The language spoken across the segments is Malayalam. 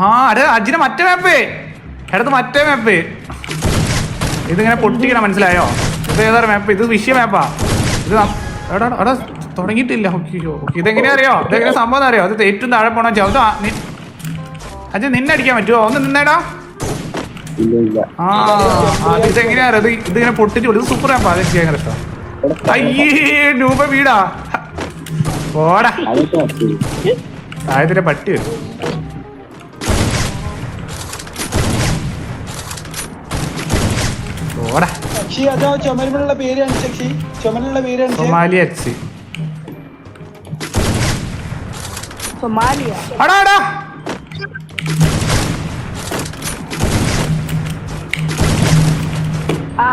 ആ അരെ അജിന് മറ്റേ മാപ്പ് എടുത്ത് മറ്റേ മാപ്പ് ഇതിങ്ങനെ പൊട്ടിക്കണം മനസ്സിലായോ? ഇത് ഏതാ മാപ്പ് ഇത് വിഷയ മാപ്പാ ഇത് എടാ എടാ, തുടങ്ങിയിട്ടില്ല. ഓക്കെ ഓക്കെ ഇതെങ്ങനെയാ അറിയോ? ഇതെങ്ങനെ സംഭവം അറിയോ? അത് ഏറ്റവും താഴെ പോണ ചവിട്ട് അച്ഛൻ അജി നിന്നെ അടിക്കാൻ പറ്റുമോ ഒന്ന് നിന്നേടാ. ആ ഇതെങ്ങനെയാ അറിയോ? ഇത് ഇതിങ്ങനെ പൊട്ടിച്ച് ഇത് സൂപ്പർ മാപ്പാ അതെനിക്ക് ഭയങ്കര ഇഷ്ടം അയ്യേ രൂപ വീടാ പോടാ. താഴത്തിന്റെ പട്ടി വരും. പോടാ. ശശി അതോ ചുമരിലുള്ള പേര് കാണിച്ച ശശി ചുമരിലുള്ള പേര് കാണിച്ച. Somali H Somalia. അടാ അടാ. ആ.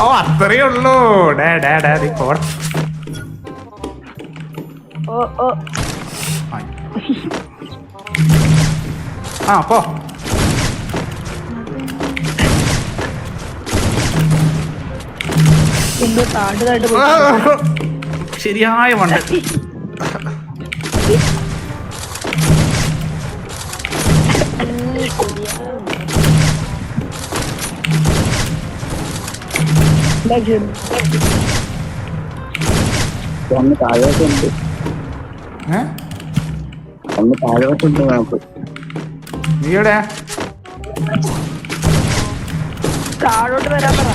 ഓ അത്രേ ഉള്ളൂ. ഡേ ഡേ ഡേ നീ പോട ഓ ഓ. ആ പോ. ശരിയായ മണ്ട ഒന്ന് താഴോട്ടുണ്ട് ഏ? ഒന്ന് താഴോട്ടുണ്ട് നമുക്ക്. നീ എവിടെ താഴോട്ട് വരാൻ പറ.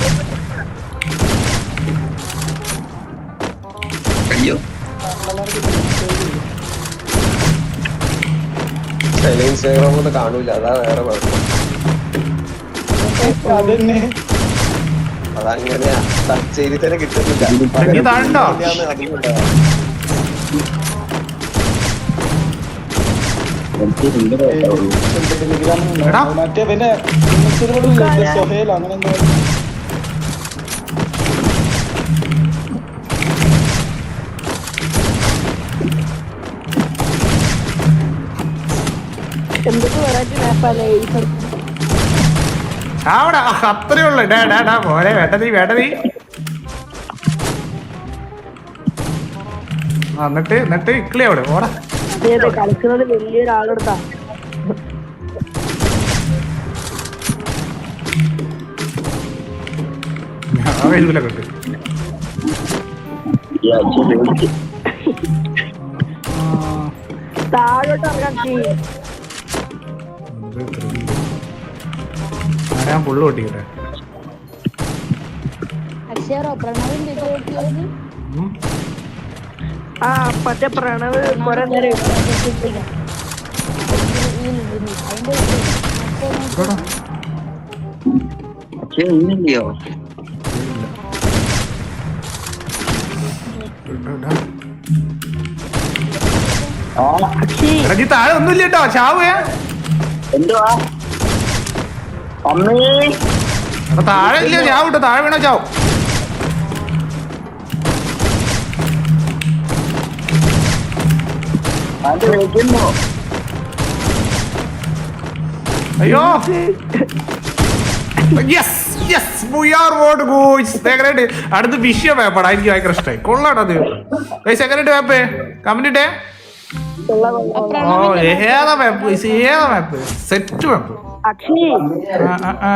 ഇൻസ്റ്റാഗ്രാം ഒന്നും കാണൂല അതാ വേറെ കുഴപ്പം. അതങ്ങനെയാ ടച്ച് ചെയ്തിട്ട് തന്നെ കിട്ടുന്നില്ല. നീ താഴണ്ടോ? എനിക്ക് രണ്ട് എടാ. മറ്റേ പിന്നെ സൊഹേൽ അങ്ങനെ എന്തോ. എന്തൊക്കെ വെറൈറ്റി ഈ സ്ഥലത്ത്? അത്രേ ഉള്ളു. ഡാ ഡാ ഡാ പോരെ വേട്ട നീ വേട്ട നീ. എന്നിട്ട് എന്നിട്ട് ഇക്കളി അവിടെ ഓടാ. കളിക്കുന്നത് വലിയൊരാളെടുത്താ. പേടിച്ച് ആ, താഴോട്ട് ഇറങ്ങാൻ ഞാൻ ഫുള്ള് പൊട്ടിക്കട്ടെ. ആ മറ്റേ പ്രണവ് കൊറേ നേരം താഴെ ഒന്നുമില്ല കേട്ടോ. ചാവുക എന്തുവാ? താഴെ ഇല്ല ഞാൻ വിട്ടോ താഴെ വീണോ ചാവും. അയ്യോ. Yes yes we are vote guys secretary അടുത്ത വിഷയ വേപ്പടാ എനിക്ക് ഭയങ്കര ഇഷ്ടമായി കൊള്ളാടത് സെക്രട്ടറി വേപ്പേ കമന്റ് ഇട്ടേ. ഓ ഏതാ പേപ്പ് ഏതാ പേപ്പ് സെറ്റ് മാപ്പ് അക്ഷയ് ആ, ആ, ആ.